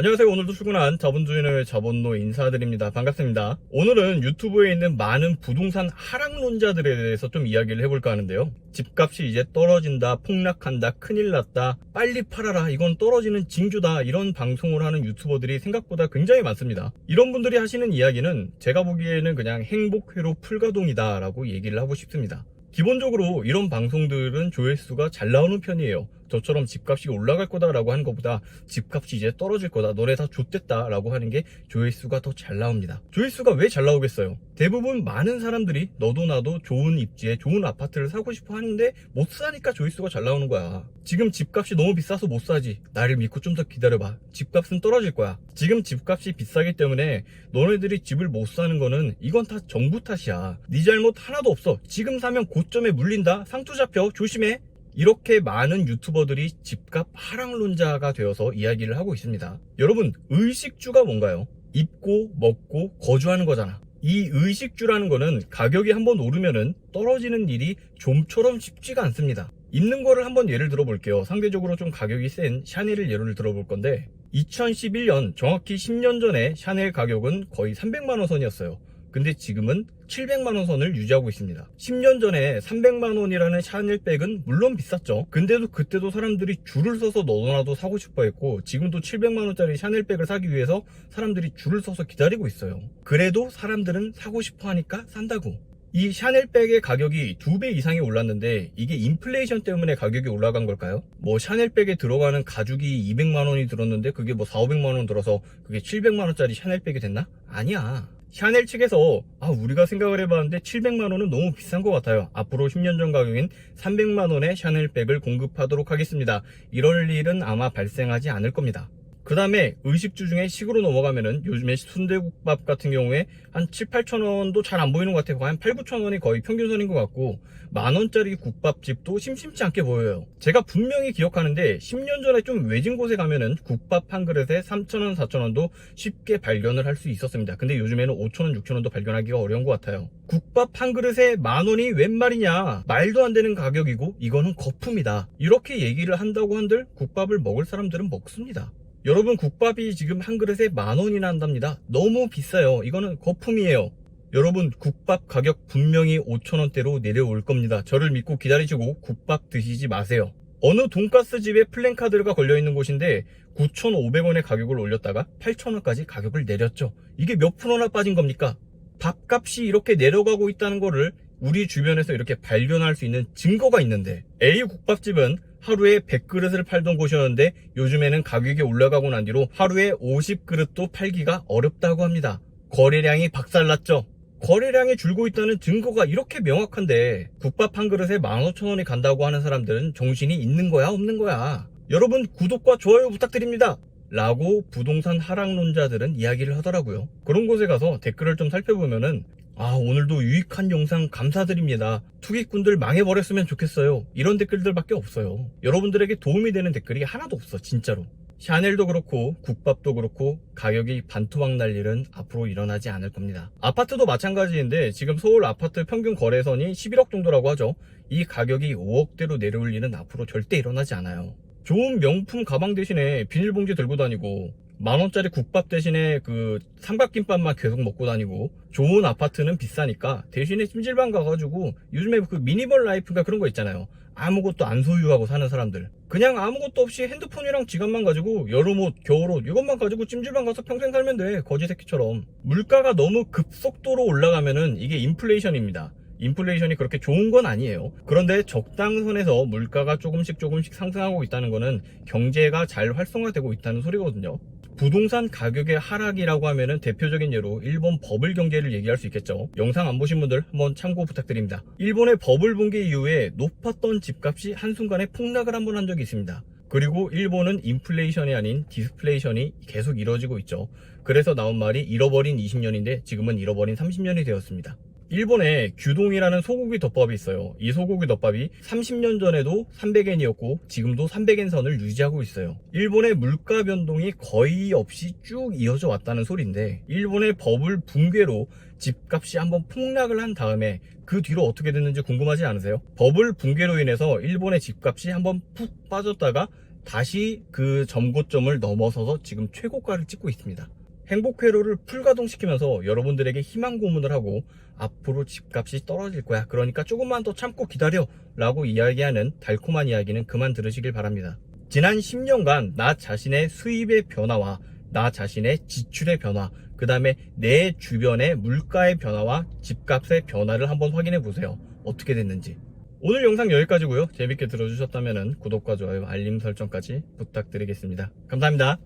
안녕하세요. 오늘도 출근한 자본주의의 자본노 인사드립니다. 반갑습니다. 오늘은 유튜브에 있는 많은 부동산 하락론자들에 대해서 좀 이야기를 해볼까 하는데요. 집값이 이제 떨어진다, 폭락한다, 큰일 났다, 빨리 팔아라, 이건 떨어지는 징조다, 이런 방송을 하는 유튜버들이 생각보다 굉장히 많습니다. 이런 분들이 하시는 이야기는 제가 보기에는 그냥 행복회로 풀가동이다 라고 얘기를 하고 싶습니다. 기본적으로 이런 방송들은 조회수가 잘 나오는 편이에요. 저처럼 집값이 올라갈 거다라고 하는 것보다 집값이 이제 떨어질 거다. 너네 다 좆됐다라고 하는 게 조회수가 더 잘 나옵니다. 조회수가 왜 잘 나오겠어요? 대부분 많은 사람들이 너도 나도 좋은 입지에 좋은 아파트를 사고 싶어 하는데 못 사니까 조회수가 잘 나오는 거야. 지금 집값이 너무 비싸서 못 사지. 나를 믿고 좀 더 기다려봐. 집값은 떨어질 거야. 지금 집값이 비싸기 때문에 너네들이 집을 못 사는 거는 이건 다 정부 탓이야. 네 잘못 하나도 없어. 지금 사면 고점에 물린다. 상투 잡혀. 조심해. 이렇게 많은 유튜버들이 집값 하락론자가 되어서 이야기를 하고 있습니다. 여러분, 의식주가 뭔가요? 입고, 먹고, 거주하는 거잖아. 이 의식주라는 거는 가격이 한번 오르면은 떨어지는 일이 좀처럼 쉽지가 않습니다. 입는 거를 한번 예를 들어 볼게요. 상대적으로 좀 가격이 센 샤넬을 예를 들어 볼 건데 2011년 정확히 10년 전에 샤넬 가격은 거의 300만 원 선이었어요. 근데 지금은 700만 원 선을 유지하고 있습니다. 10년 전에 300만 원이라는 샤넬백은 물론 비쌌죠. 근데도 그때도 사람들이 줄을 서서 너도나도 사고 싶어 했고 지금도 700만 원짜리 샤넬백을 사기 위해서 사람들이 줄을 서서 기다리고 있어요. 그래도 사람들은 사고 싶어 하니까 산다고. 이 샤넬백의 가격이 두 배 이상이 올랐는데 이게 인플레이션 때문에 가격이 올라간 걸까요? 뭐 샤넬백에 들어가는 가죽이 200만 원이 들었는데 그게 뭐 4, 500만 원 들어서 그게 700만 원짜리 샤넬백이 됐나? 아니야. 샤넬 측에서 아 우리가 생각을 해봤는데 700만 원은 너무 비싼 것 같아요. 앞으로 10년 전 가격인 300만 원의 샤넬백을 공급하도록 하겠습니다. 이럴 일은 아마 발생하지 않을 겁니다. 그 다음에 의식주 중에 식으로 넘어가면은 요즘에 순대국밥 같은 경우에 한 7, 8천 원도 잘 안 보이는 것 같아요. 한 8, 9천 원이 거의 평균선인 것 같고 만 원짜리 국밥집도 심심치 않게 보여요. 제가 분명히 기억하는데 10년 전에 좀 외진 곳에 가면은 국밥 한 그릇에 3천 원, 4천 원도 쉽게 발견을 할 수 있었습니다. 근데 요즘에는 5천 원, 6천 원도 발견하기가 어려운 것 같아요. 국밥 한 그릇에 만 원이 웬 말이냐? 말도 안 되는 가격이고 이거는 거품이다. 이렇게 얘기를 한다고 한들 국밥을 먹을 사람들은 먹습니다. 여러분 국밥이 지금 한 그릇에 만 원이나 한답니다. 너무 비싸요. 이거는 거품이에요. 여러분 국밥 가격 분명히 5천원대로 내려올 겁니다. 저를 믿고 기다리시고 국밥 드시지 마세요. 어느 돈가스 집에 플랜카드가 걸려있는 곳인데 9,500원의 가격을 올렸다가 8,000원까지 가격을 내렸죠. 이게 몇 프로나 빠진 겁니까? 밥값이 이렇게 내려가고 있다는 거를 우리 주변에서 이렇게 발견할 수 있는 증거가 있는데 A 국밥집은 하루에 100그릇을 팔던 곳이었는데 요즘에는 가격이 올라가고 난 뒤로 하루에 50그릇도 팔기가 어렵다고 합니다. 거래량이 박살났죠. 거래량이 줄고 있다는 증거가 이렇게 명확한데 국밥 한 그릇에 15,000원이 간다고 하는 사람들은 정신이 있는 거야 없는 거야. 여러분 구독과 좋아요 부탁드립니다. 라고 부동산 하락론자들은 이야기를 하더라고요. 그런 곳에 가서 댓글을 좀 살펴보면은 아 오늘도 유익한 영상 감사드립니다. 투기꾼들 망해버렸으면 좋겠어요. 이런 댓글들밖에 없어요. 여러분들에게 도움이 되는 댓글이 하나도 없어 진짜로. 샤넬도 그렇고 국밥도 그렇고 가격이 반토막 날 일은 앞으로 일어나지 않을 겁니다. 아파트도 마찬가지인데 지금 서울 아파트 평균 거래선이 11억 정도라고 하죠. 이 가격이 5억대로 내려올 일은 앞으로 절대 일어나지 않아요. 좋은 명품 가방 대신에 비닐봉지 들고 다니고 만원짜리 국밥 대신에 그 삼각김밥만 계속 먹고 다니고 좋은 아파트는 비싸니까 대신에 찜질방 가가지고 요즘에 그 미니멀 라이프가 그런 거 있잖아요. 아무것도 안 소유하고 사는 사람들. 그냥 아무것도 없이 핸드폰이랑 지갑만 가지고 여름옷 겨울옷 이것만 가지고 찜질방 가서 평생 살면 돼. 거지 새끼처럼. 물가가 너무 급속도로 올라가면은 이게 인플레이션입니다 인플레이션이 그렇게 좋은 건 아니에요. 그런데 적당선에서 물가가 조금씩 조금씩 상승하고 있다는 거는 경제가 잘 활성화되고 있다는 소리거든요. 부동산 가격의 하락이라고 하면은 대표적인 예로 일본 버블 경제를 얘기할 수 있겠죠. 영상 안 보신 분들 한번 참고 부탁드립니다. 일본의 버블 붕괴 이후에 높았던 집값이 한순간에 폭락을 한번 한 적이 있습니다. 그리고 일본은 인플레이션이 아닌 디스플레이션이 계속 이뤄지고 있죠. 그래서 나온 말이 잃어버린 20년인데 지금은 잃어버린 30년이 되었습니다. 일본에 규동이라는 소고기 덮밥이 있어요. 이 소고기 덮밥이 30년 전에도 300엔이었고 지금도 300엔 선을 유지하고 있어요. 일본의 물가 변동이 거의 없이 쭉 이어져 왔다는 소리인데 일본의 버블 붕괴로 집값이 한번 폭락을 한 다음에 그 뒤로 어떻게 됐는지 궁금하지 않으세요? 버블 붕괴로 인해서 일본의 집값이 한번 푹 빠졌다가 다시 그 점고점을 넘어서서 지금 최고가를 찍고 있습니다. 행복회로를 풀가동시키면서 여러분들에게 희망 고문을 하고 앞으로 집값이 떨어질 거야. 그러니까 조금만 더 참고 기다려. 라고 이야기하는 달콤한 이야기는 그만 들으시길 바랍니다. 지난 10년간 나 자신의 수입의 변화와 나 자신의 지출의 변화, 그 다음에 내 주변의 물가의 변화와 집값의 변화를 한번 확인해 보세요. 어떻게 됐는지. 오늘 영상 여기까지고요. 재밌게 들어주셨다면 구독과 좋아요, 알림 설정까지 부탁드리겠습니다. 감사합니다.